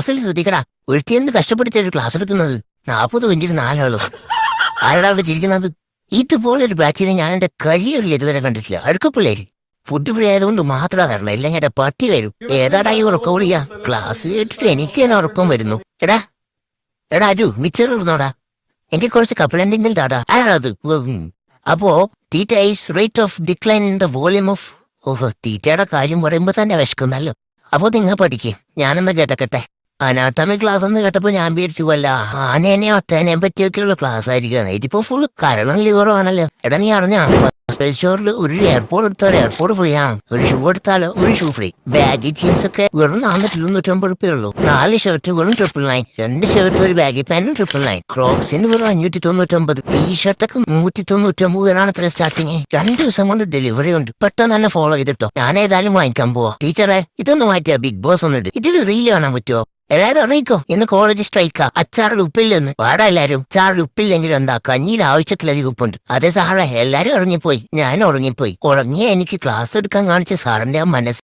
ക്ലാസ്സിൽ ശ്രദ്ധിക്കടാ. ഒരുത്തിയെന്ത് കഷ്ടപ്പെടുത്തിയൊരു ക്ലാസ് എടുക്കുന്നത്? നാൽപ്പത് മിനിറ്റ് നാലാളും. ആരടാ അവിടെ ചിരിക്കുന്നത്? ഇതുപോലൊരു ബാച്ചിനെ ഞാൻ എന്റെ കരിയറിൽ ഇതുവരെ കണ്ടിട്ടില്ല. അഴുക്കപ്പിള്ളേരി ഫുഡ് ഫ്രീ ആയതുകൊണ്ട് മാത്രമാ കാരണം ഇല്ലെങ്കിൽ എന്റെ പട്ടി വരും. ഏതാടാ ഈ ഉറക്കം വിളിയാ? ക്ലാസ് കേട്ടിട്ട് എനിക്ക് തന്നെ ഉറക്കം വരുന്നു. എടാ. എടാ അരു മിച്ചർ ഇരുന്നോടാ എനിക്ക് കുറച്ച് കപ്പലുണ്ടെങ്കിൽ താടാ. ആരാത് അപ്പോ theta is rate of decline in the volume of ഓഹോ തീറ്റയുടെ കാര്യം പറയുമ്പോ തന്നെ വിശക്കുന്നല്ലോ. അപ്പോ നിങ്ങൾ പഠിക്കേ. ഞാനെന്താ കേട്ടക്കട്ടെ? അനാട്ടമി ക്ലാസ് എന്ന് കേട്ടപ്പോൾ ഞാൻ വിചാരിച്ചു അല്ല ആനേനെ ഒട്ടേനെയും പറ്റിയൊക്കെയുള്ള ക്ലാസ് ആയിരിക്കും ഇതിപ്പോ ഫുൾ കരണം ലിവറോ ആണല്ലോ. എടാ നീ അറിഞ്ഞാ? സ്പേസ് ഒരു എയർപോർട്ട് എടുത്താൽ എയർപോർട്ട് ഫ്രീ ആണ്. ഒരു ഷൂ എടുത്താലോ ഒരു ഷൂ ഫ്രീ ബാഗി ജീൻസ് ഒക്കെ വെറും നാനൂറ്റി ഇരുന്നൂറ്റമ്പത് റുപ്യ ഉള്ളൂ. നാല് ഷർട്ട് വെറും ട്രിപ്പിൾ നയൻ രണ്ട് ഷർട്ട് ഒരു ബാഗി പാന്റും ട്രിപ്പിൾ നയൻ ക്രോക്സിന് വെറും അഞ്ഞൂറ്റി തൊണ്ണൂറ്റൊമ്പത്. ടീ ഷർട്ടൊക്കെ നൂറ്റി തൊണ്ണൂറ്റൊമ്പതിനാണ് അത്ര സ്റ്റാർട്ടിങ് രണ്ട് ദിവസം കൊണ്ട് ഡെലിവറി ഉണ്ട്. പെട്ടെന്ന് തന്നെ ഫോളോ ചെയ്തിട്ടോ? ഞാൻ ഏതായാലും വാങ്ങിക്കാൻ പോവാ. ടീച്ചറെ ഇതൊന്ന് മാറ്റിയാ ബിഗ് ബോസ് ഒന്നിട്ട് ഇതിൽ റീൽ കാണാൻ പറ്റുമോ എല്ലാരും അറിയിക്കോ ഇന്ന് കോളേജ് സ്ട്രൈക്കാ അച്ചാറിൽ ഉപ്പില്ലെന്ന് വാടാ എല്ലാരും. അച്ചാറിൽ ഉപ്പില്ലെങ്കിൽ എന്താ? കഞ്ഞിയിൽ ആവശ്യത്തിലധികം ഉപ്പുണ്ട്. അതെ സാറേ എല്ലാരും ഉറങ്ങിപ്പോയി. ഞാൻ ഉറങ്ങിപ്പോയി. ഉറങ്ങിയ എനിക്ക് ക്ലാസ് എടുക്കാൻ കാണിച്ച സാറിന്റെ ആ മനസ്സ്